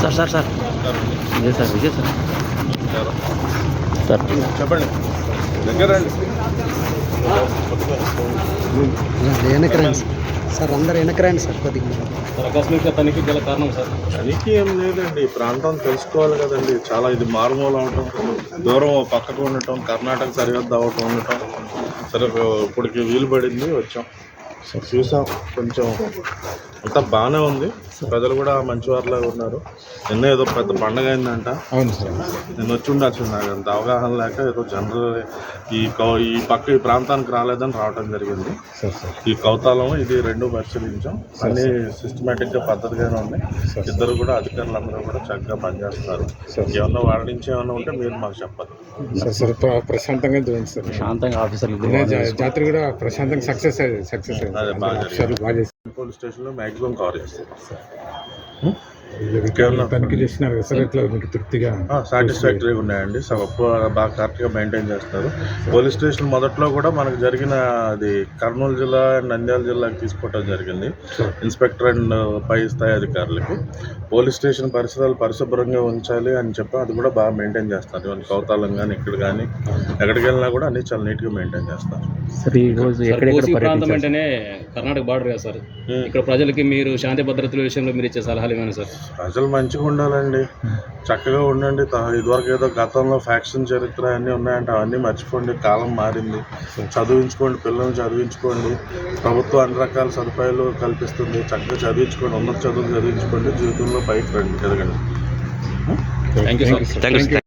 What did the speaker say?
Sir sir sir. Vijay sir Vijay sir. Sir చెప్పండి. దగ్గర రండి? సార్. అందరు వెనక రండి సార్ కొద్దిగా ఆకస్మిక తనిఖీ గల కారణం సార్? తనిఖీ ఏం లేదండి ఈ ప్రాంతం తెలుసుకోవాలి కదండి. చాలా ఇది మారుమూల అవటం దూరం పక్కకు ఉండటం కర్ణాటక సరిహద్దు అవటం ఉండటం. సరే ఇప్పటికి వీలు పడింది వచ్చాం. చూసాం కొంచెం అంతా బాగానే ఉంది. ప్రజలు కూడా మంచి వారిలాగా ఉన్నారు. నిన్న ఏదో పెద్ద పండగ అయిందంట. అవును సార్. నేను వచ్చి ఉండాల్సింది నాకు అంత అవగాహన లేక ఏదో జనరల్ ఈ కౌ ఈ పక్క ఈ ప్రాంతానికి రాలేదని రావటం జరిగింది. Sir sir. ఈ కౌతాలం ఇది రెండు పరిశీలించాం. అన్ని సిస్టమేటిక్గా పద్ధతిగానే ఉన్నాయి ఇద్దరు కూడా అధికారులందరూ కూడా చక్కగా పనిచేస్తున్నారు ఏమన్నా వాళ్ళ నుంచి ఏమన్నా ఉంటే మీరు మాకు చెప్పాలి. సార్ సార్ ప్ర- ప్రశాంతంగా చూడండి సార్. శాంతంగా ఆఫీసర్లు నిన్న జా- జాతర కూడా ప్రశాంతంగా సక్సెస్ అయ్యింది సక్సెస్ పోలీస్ స్టేషన్లో మాక్సిమం కవర్ చేస్తారు? తనిఖీ చేసినారు కదా సార్? ఎట్లా మీకు తృప్తిగా? సాటిస్ఫాక్టరీగా ఉన్నాయండి. సో బాగా కరెక్ట్గా మెయింటైన్ చేస్తారు పోలీస్ స్టేషన్ మొదట్లో కూడా మనకు జరిగిన అది కర్నూలు జిల్లా నంద్యాల జిల్లాకి తీసుకోవటం జరిగింది. ఇన్స్పెక్టర్ అండ్ పై స్థాయి అధికారులకు. పోలీస్ స్టేషన్ పరిసరాలు పరిశుభ్రంగా ఉంచాలి అని చెప్పి అది కూడా బాగా మెయింటైన్ చేస్తారు ఇవన్నీ కౌతాలం కానీ ఇక్కడ కానీ ఎక్కడికి వెళ్ళినా కూడా అన్ని చాలా నీట్గా మెయింటైన్ చేస్తారు సార్ ఈ రోజు ఎక్కడెక్కడ ప్రాంతం అంటేనే కర్ణాటక బార్డర్ కదా సార్. ఉమ్. ఇక్కడ ప్రజలకి మీరు శాంతి భద్రతల విషయంలో మీరు ఇచ్చే సలహాలు ఏమైనా సార్? ప్రజలు మంచిగా ఉండాలండి. చక్కగా ఉండండి. ఇదివరకు ఏదో గతంలో ఫ్యాక్షన్ చరిత్ర అన్నీ ఉన్నాయంటే అవన్నీ మర్చిపోండి. కాలం మారింది. చదివించుకోండి పిల్లల్ని చదివించుకోండి. ప్రభుత్వం అన్ని రకాల సదుపాయాలు కల్పిస్తుంది. చక్కగా చదివించుకోండి. ఉన్నత చదువులు చదివించుకోండి. జీవితంలో బయట రండి. ఎదగండి. Thank you sir thank you